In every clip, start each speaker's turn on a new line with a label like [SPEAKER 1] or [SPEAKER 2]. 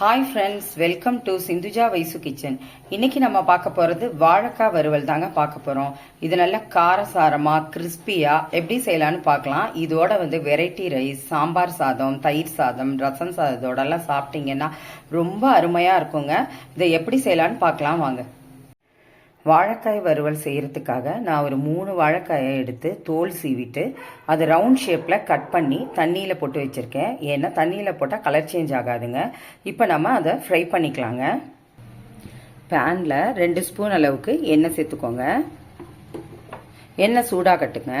[SPEAKER 1] Hi friends welcome to Sindhuja Vaisu kitchen இன்னைக்கு நம்ம பார்க்க போறது வாழைக்காய் வறுவல் தாங்க பார்க்க போறோம். இது நல்லா காரசாரமா கிறிஸ்பியா எப்படி செய்யலான்னு பார்க்கலாம். இதோட வந்து வெரைட்டி ரைஸ் சாம்பார் சாதம் தயிர் சாதம் ரசம் சாதத்தோட எல்லாம் சாப்பிட்டீங்கன்னா ரொம்ப அருமையா இருக்குங்க. இதை எப்படி செய்யலான்னு பார்க்கலாம் வாங்க. வாழைக்காய் வறுவல் செய்கிறதுக்காக நான் ஒரு மூணு வாழைக்காயை எடுத்து தோல் சீவிட்டு அது ரவுண்ட் ஷேப்பில் கட் பண்ணி தண்ணியில் போட்டு வச்சுருக்கேன். ஏன்னா தண்ணியில் போட்டால் கலர் சேஞ்ச் ஆகாதுங்க. இப்போ நம்ம அதை ஃப்ரை பண்ணிக்கலாங்க. பேனில் ரெண்டு ஸ்பூன் அளவுக்கு எண்ணெய் சேர்த்துக்கோங்க. எண்ணெய் சூடாகட்டுங்க.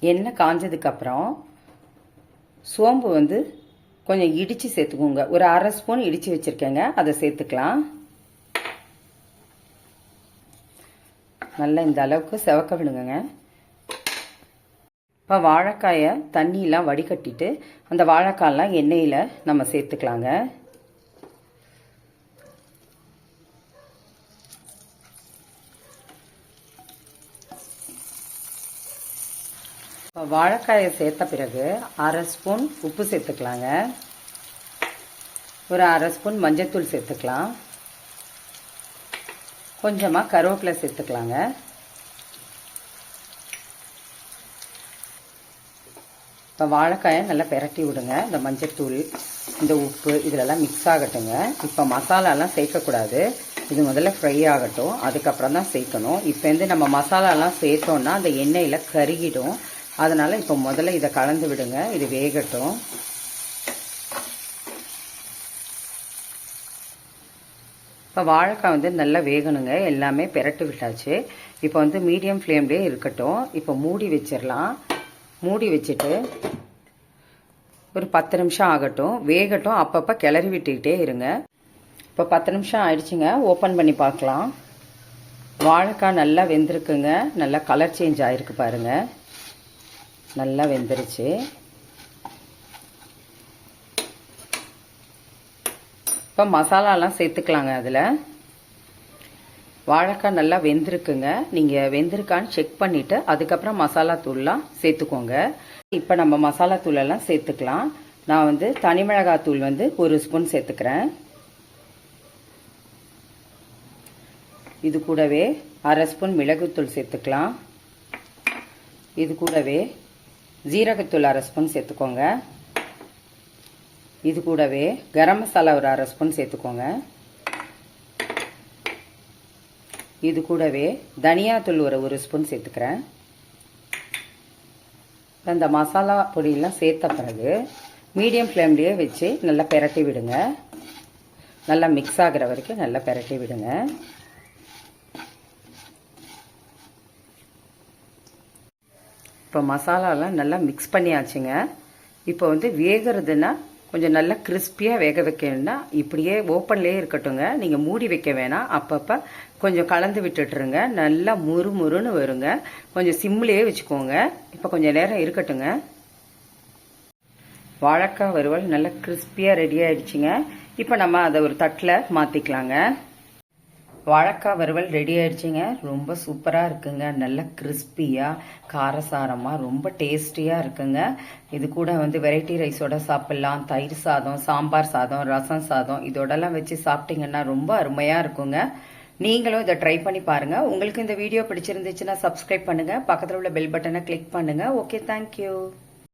[SPEAKER 1] எண்ணெய் காஞ்சதுக்கப்புறம் சோம்பு வந்து கொஞ்சம் இடித்து சேர்த்துக்கோங்க. ஒரு அரை ஸ்பூன் இடித்து வச்சுருக்கேங்க. அதை சேர்த்துக்கலாம். நல்லா இந்த அளவுக்கு செவக்க விடுங்க இப்போ வாழைக்காயை தண்ணியெலாம் வடிகட்டிட்டு அந்த வாழைக்காயெல்லாம் எண்ணெயில் நம்ம சேர்த்துக்கலாங்க. இப்போ வாழைக்காயை சேர்த்த பிறகு அரை ஸ்பூன் உப்பு சேர்த்துக்கலாங்க. ஒரு அரை ஸ்பூன் மஞ்சத்தூள் சேர்த்துக்கலாம். கொஞ்சமாக கருவேப்பிலை சேர்த்துக்கலாங்க. இப்போ வாழைக்காயை நல்லா பெரட்டி விடுங்க. இந்த மஞ்சத்தூள் இந்த உப்பு இதிலெல்லாம் மிக்ஸ் ஆகட்டுங்க. இப்போ மசாலாலாம் சேர்க்கக்கூடாது. இது முதல்ல ஃப்ரை ஆகட்டும். அதுக்கப்புறம் தான் சேர்க்கணும். இப்போ வந்து நம்ம மசாலாலாம் சேர்த்தோன்னா அந்த எண்ணெயில் கருகிடும். அதனால் இப்போ முதல்ல இதை கலந்து விடுங்க. இது வேகட்டும். இப்போ வாழைக்காய் வந்து நல்லா வேகணுங்க. எல்லாமே பெரட்டு விட்டாச்சு. இப்போ வந்து மீடியம் ஃப்ளேம்லேயே இருக்கட்டும். இப்போ மூடி வச்சிடலாம் மூடி வச்சுட்டு ஒரு பத்து நிமிஷம் ஆகட்டும். வேகட்டும். அப்பப்போ கிளறி விட்டுக்கிட்டே இருங்க. இப்போ பத்து நிமிஷம் ஆயிடுச்சுங்க. ஓப்பன் பண்ணி பார்க்கலாம். வாழைக்காய் நல்லா வெந்திருக்குங்க. நல்லா கலர் சேஞ்ச் ஆகிருக்கு பாருங்கள் நல்லா வெந்துருச்சு. இப்போ மசாலாலாம் சேர்த்துக்கலாங்க அதில். வாழைக்காய் நல்லா வெந்திருக்குங்க. நீங்கள் வெந்திருக்கான்னு செக் பண்ணிவிட்டு அதுக்கப்புறம் மசாலா தூள்லாம் சேர்த்துக்கோங்க. இப்போ நம்ம மசாலா தூளெல்லாம் சேர்த்துக்கலாம். நான் வந்து தனி மிளகாத்தூள் வந்து ஒரு ஸ்பூன் சேர்த்துக்கிறேன். இது கூடவே அரை ஸ்பூன் மிளகுத்தூள் சேர்த்துக்கலாம். இது கூடவே ஜீரகத்தூள் அரை ஸ்பூன் சேர்த்துக்கோங்க. இது கூடவே கரம் மசாலா ஒரு அரை ஸ்பூன் சேர்த்துக்கோங்க. இது கூடவே தனியாத்தூள் ஒரு ஒரு ஸ்பூன் சேர்த்துக்கிறேன். அந்த மசாலா பொடியெல்லாம் சேர்த்த பிறகு மீடியம் ஃப்ளேம்லேயே வச்சு நல்லா பெரட்டி விடுங்க. நல்லா மிக்ஸ் ஆகிற வரைக்கும் நல்லா பெரட்டி விடுங்க. இப்போ மசாலாலாம் நல்லா மிக்ஸ் பண்ணியாச்சுங்க. இப்போ வந்து வேகிறதுனா கொஞ்சம் நல்லா கிறிஸ்பியாக வேக வைக்கணும்னா இப்படியே ஓப்பன்லேயே இருக்கட்டுங்க நீங்கள் மூடி வைக்க வேணாம். அப்பப்போ கொஞ்சம் கலந்து விட்டுட்டுருங்க. நல்லா முறு முறுன்னு வருங்க. கொஞ்சம் சிம்லேயே வச்சுக்கோங்க. இப்போ கொஞ்சம் நேரம் இருக்கட்டுங்க வாழைக்காய் வறுவல் நல்லா கிறிஸ்பியாக ரெடி ஆயிடுச்சுங்க. இப்போ நம்ம அதை ஒரு தட்டில் மாற்றிக்கலாங்க வழக்காக வறுவல் ரெடி ஆயிடுச்சுங்க. ரொம்ப சூப்பராக இருக்குங்க. நல்லா கிறிஸ்பியாக காரசாரமாக ரொம்ப டேஸ்டியாக இருக்குங்க. இது கூட வந்து வெரைட்டி ரைஸோட சாப்பிட்லாம். தயிர் சாதம் சாம்பார் சாதம் ரசம் சாதம் இதோடலாம் வச்சு சாப்பிட்டிங்கன்னா ரொம்ப அருமையாக இருக்குங்க. நீங்களும் இதை ட்ரை பண்ணி பாருங்கள் உங்களுக்கு இந்த வீடியோ பிடிச்சிருந்துச்சுன்னா சப்ஸ்கிரைப் பண்ணுங்க. பக்கத்தில் உள்ள பெல் பட்டனை கிளிக் பண்ணுங்கள் ஓகே தேங்க்யூ